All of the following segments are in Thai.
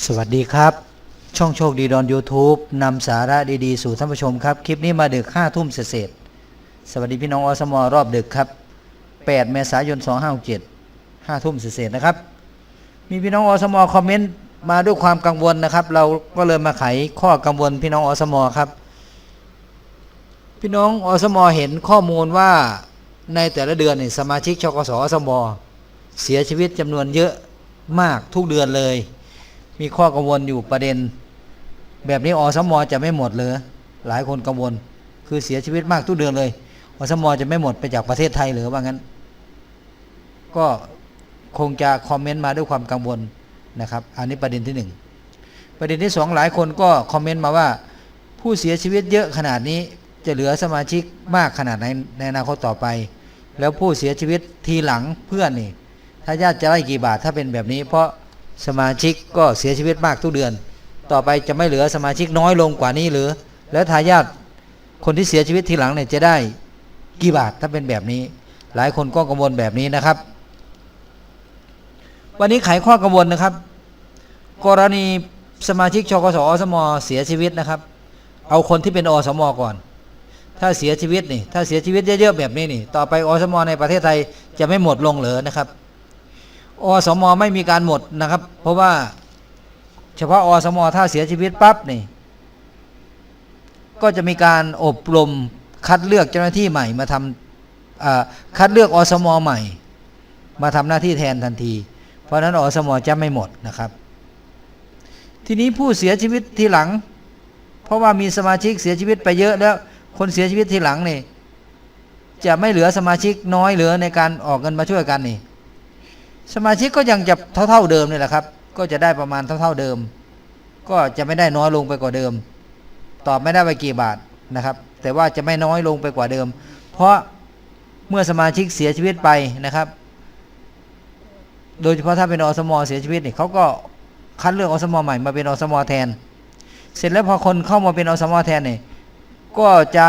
สวัสดีครับ ช่องโชคดีดอน YouTube นำสาระดีๆ สู่ท่านผู้ชมครับ คลิปนี้มาดึกห้าทุ่มเศษสวัสดีพี่น้องอสมอรอบดึกครับ 8 เมษายน 2567 5ทุ่มเศษนะครับ มีพี่น้องอสมอคอมเมนต์มาด้วยความกังวลนะครับ เราก็เลยมาไขข้อกังวลพี่น้องอสมอครับ พี่น้องอสมอเห็นข้อมูลว่าในแต่ละเดือนนี่สมาชิกชกสอสมอเสียชีวิตจำนวนเยอะมากทุกเดือนเลย มีข้อกังวลอยู่ประเด็น แบบนี้อสมจะไม่หมดเลยหลายคนกังวล คือเสียชีวิตมากทุกเดือนเลยอสมจะไม่หมดไปจากประเทศไทยหรือว่างั้น ก็คงจะคอมเมนต์มาด้วยความกังวลนะครับ อันนี้ประเด็นที่หนึ่งประเด็นที่สองหลายคนก็คอมเมนต์มาว่า ผู้เสียชีวิตเยอะขนาดนี้จะเหลือสมาชิกมากขนาดไหนในอนาคตต่อไป แล้วผู้เสียชีวิตทีหลังเพื่อนนี่ถ้าญาติจะได้กี่บาทถ้าเป็นแบบนี้เพราะ สมาชิกก็เสียชีวิตมากทุกเดือน ต่อไปจะไม่เหลือสมาชิกน้อยลงกว่านี้หรือ แล้วทายาทคนที่เสียชีวิตทีหลังเนี่ยจะได้กี่บาทถ้าเป็นแบบนี้ หลายคนก็กังวลแบบนี้นะครับ วันนี้ไขข้อกังวลนะครับ กรณีสมาชิกชกสอสมเสียชีวิตนะครับ เอาคนที่เป็นอสมก่อน ถ้าเสียชีวิตนี่ถ้าเสียชีวิตเยอะๆแบบนี้นี่ ต่อไปอสมในประเทศไทยจะไม่หมดลงเหรอนะครับ อสมไม่มีการหมดนะครับ เพราะว่าเฉพาะอสมถ้าเสียชีวิตปั๊บนี่ก็จะมีการอบรมคัดเลือกเจ้าหน้าที่ใหม่มาทำคัดเลือกอสมใหม่ มาทำหน้าที่แทนทันที เพราะฉะนั้นอสมจะไม่หมดนะครับ ทีนี้ผู้เสียชีวิตทีหลัง เพราะว่ามีสมาชิกเสียชีวิตไปเยอะแล้ว คนเสียชีวิตทีหลังนี่จะไม่เหลือสมาชิกน้อยเหลือในการออกเงินมาช่วยกันนี่ สมาชิกก็ยังจะเท่า ๆเดิมนี่แหละครับ ก็จะได้ประมาณเท่า ๆเดิม ก็จะไม่ได้น้อยลงไปกว่าเดิม ตอบไม่ได้ไปกี่บาทนะครับ แต่ว่าจะไม่น้อยลงไปกว่าเดิม เพราะเมื่อสมาชิกเสียชีวิตไปนะครับ โดยเฉพาะถ้าเป็นอสมเสียชีวิตเนี่ยเขาก็คัดเลือกอสมใหม่มาเป็นอสมแทน เสร็จแล้วพอคนเข้ามาเป็นอสมแทนเนี่ยก็จะ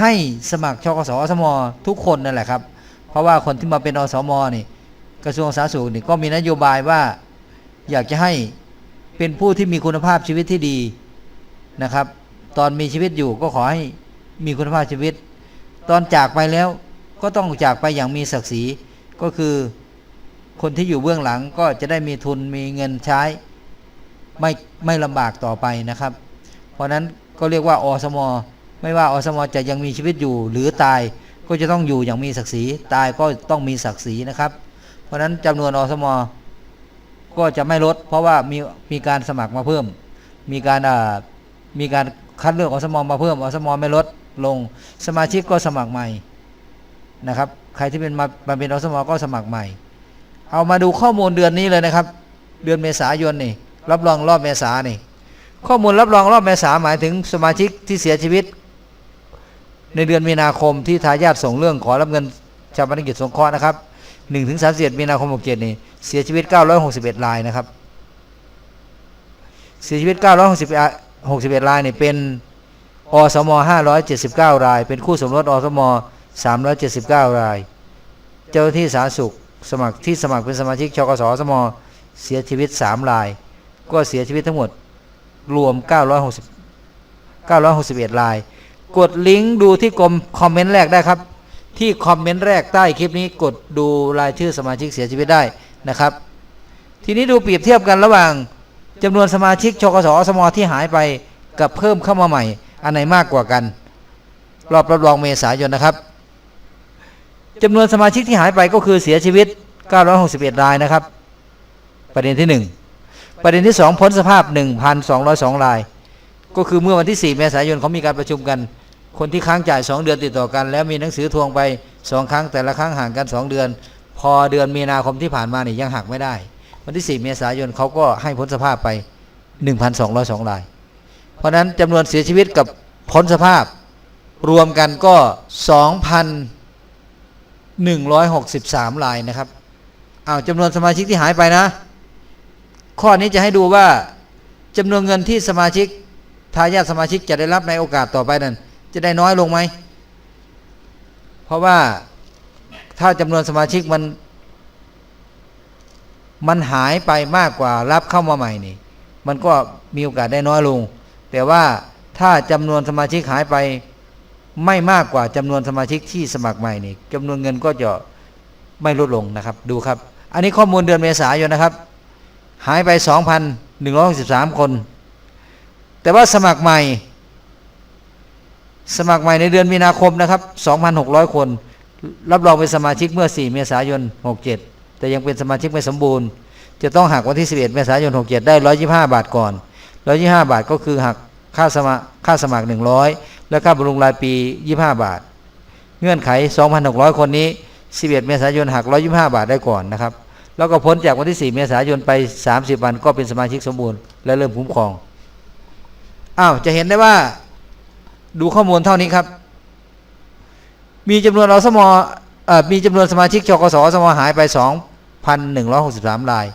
ให้สมัครชกสอสมทุกคนนั่นแหละครับ เพราะว่าคนที่มาเป็นอสมนี่ กระทรวงสาธารณสุขนี่ก็มีนโยบายว่าอยากจะให้เป็นผู้ที่มีคุณภาพชีวิตที่ดีนะครับ ตอนมีชีวิตอยู่ก็ขอให้มีคุณภาพชีวิต ตอนจากไปแล้วก็ต้องจากไปอย่างมีศักดิ์ศรีก็คือคนที่อยู่เบื้องหลังก็จะได้มีทุนมีเงินใช้ไม่ไม่ลำบากต่อไปนะครับ เพราะนั้นก็เรียกว่าอสมไม่ว่าอสมจะยังมีชีวิตอยู่หรือตายก็จะต้องอยู่อย่างมีศักดิ์ศรีตายก็ต้องมีศักดิ์ศรีนะครับ เพราะนั้นจำนวนอสมก็จะไม่ลด เพราะว่ามีมีการสมัครมาเพิ่ม มีการอ่ามีการคัดเลือกอสมมาเพิ่มอสมไม่ลดลง สมาชิกก็สมัครใหม่นะครับ ใครที่เป็นมามาเป็นอสมก็สมัครใหม่ เอามาดูข้อมูลเดือนนี้เลยนะครับ เดือนเมษายนนี่รับรองรอบเมษานี่ข้อมูลรับรองรอบเมษาหมายถึงสมาชิกที่เสียชีวิต ในเดือนมีนาคมที่ทายาทส่งเรื่องขอรับเงินชาปนกิจสงเคราะห์นะครับ 1ถึง31มีนาคม67นี่เสียชีวิต961รายนะครับ เสียชีวิต961 61รายนี่เป็นอสม579ราย เป็นคู่สมรสอสม379ราย เจ้าหน้าที่สาธารณสุขสมัครที่สมัครเป็นสมาชิกชกสสมเสียชีวิต3ราย ก็เสียชีวิตทั้งหมดรวม 960 961ราย กดลิงก์ดูที่กรมคอมเมนต์แรกได้ครับ ที่คอมเมนต์แรกใต้คลิปนี้กดดูรายชื่อสมาชิกเสียชีวิตได้นะครับ ทีนี้ดูเปรียบเทียบกันระหว่างจำนวนสมาชิกชกสอสมที่หายไปกับเพิ่มเข้ามาใหม่ อันไหนมากกว่ากัน รอบรับรองเมษายนนะครับจำนวนสมาชิกที่หายไปก็คือเสียชีวิต 961 รายนะครับ ประเด็นที่ 1 ประเด็นที่ 2 พ้นสภาพ 1,202 ราย ก็คือเมื่อวันที่ 4 เมษายนเขามีการประชุมกัน คนที่ค้างจ่าย 2 เดือนติดต่อกัน แล้วมีหนังสือทวงไป 2 ครั้งแต่ละครั้งห่างกัน 2 เดือน พอเดือนมีนาคมที่ผ่านมานี่ยังหักไม่ได้ วันที่ 4 เมษายนเขาก็ให้พ้นสภาพไป 1,202ราย เพราะนั้นจำนวนเสียชีวิตกับพ้นสภาพรวมกันก็ 2,163รายนะครับอ้าวจำนวนสมาชิกที่หายไปนะ ข้อนี้จะให้ดูว่าจำนวนเงินที่สมาชิกทายาทสมาชิกจะได้รับในโอกาสต่อไปนั้น จะได้น้อยลงไหม เพราะว่าถ้าจำนวนสมาชิกมัน มันหายไปมากกว่ารับเข้ามาใหม่นี่ มันก็มีโอกาสได้น้อยลง แต่ว่าถ้าจำนวนสมาชิกหายไปไม่มากกว่าจำนวนสมาชิกที่สมัครใหม่นี่จำนวนเงินก็จะไม่ลดลงนะครับ ดูครับ อันนี้ข้อมูลเดือนเมษายนนะครับ หายไป 2,163 คน แต่ว่าสมัครใหม่ สมัครใหม่ในเดือนมีนาคมนะครับ 2,600 คน รับรองเป็นสมาชิกเมื่อ 4 เมษายน 67 แต่ยังเป็นสมาชิกไม่สมบูรณ์ จะต้องหักวันที่ 11 เมษายน 67 ได้ 125 บาทก่อน 125 บาทก็คือหักค่าสมัครค่าสมัคร 100 และค่าบำรุงรายปี 25 บาท เงื่อนไข 2,600 คนนี้ 11 เมษายนหัก 125 บาทได้ก่อนนะครับ แล้วก็พ้นจากวันที่ 4 เมษายนไป 30 วันก็เป็นสมาชิกสมบูรณ์ และเริ่มคุ้มครอง อ้าว จะเห็นได้ว่า ดูข้อมูลเท่านี้ครับ มีจำนวนอสมอมีจำนวนสมาชิกชกสสมหายไป 2,163ราย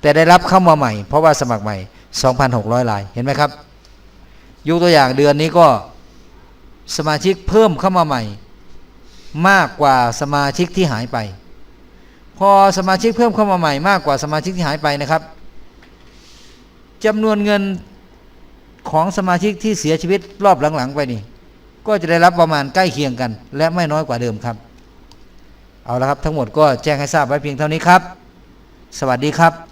แต่ได้รับเข้ามาใหม่ เพราะว่าสมัครใหม่ 2,600ราย เห็นไหมครับ ยกตัวอย่างเดือนนี้ก็สมาชิกเพิ่มเข้ามาใหม่ มากกว่าสมาชิกที่หายไป พอสมาชิกเพิ่มเข้ามาใหม่มากกว่าสมาชิกที่หายไปนะครับจำนวนเงิน ของสมาชิกที่เสียชีวิตรอบหลังๆไปนี่ ก็จะได้รับประมาณใกล้เคียงกัน และไม่น้อยกว่าเดิมครับ เอาละครับทั้งหมดก็แจ้งให้ทราบไว้เพียงเท่านี้ครับ สวัสดีครับ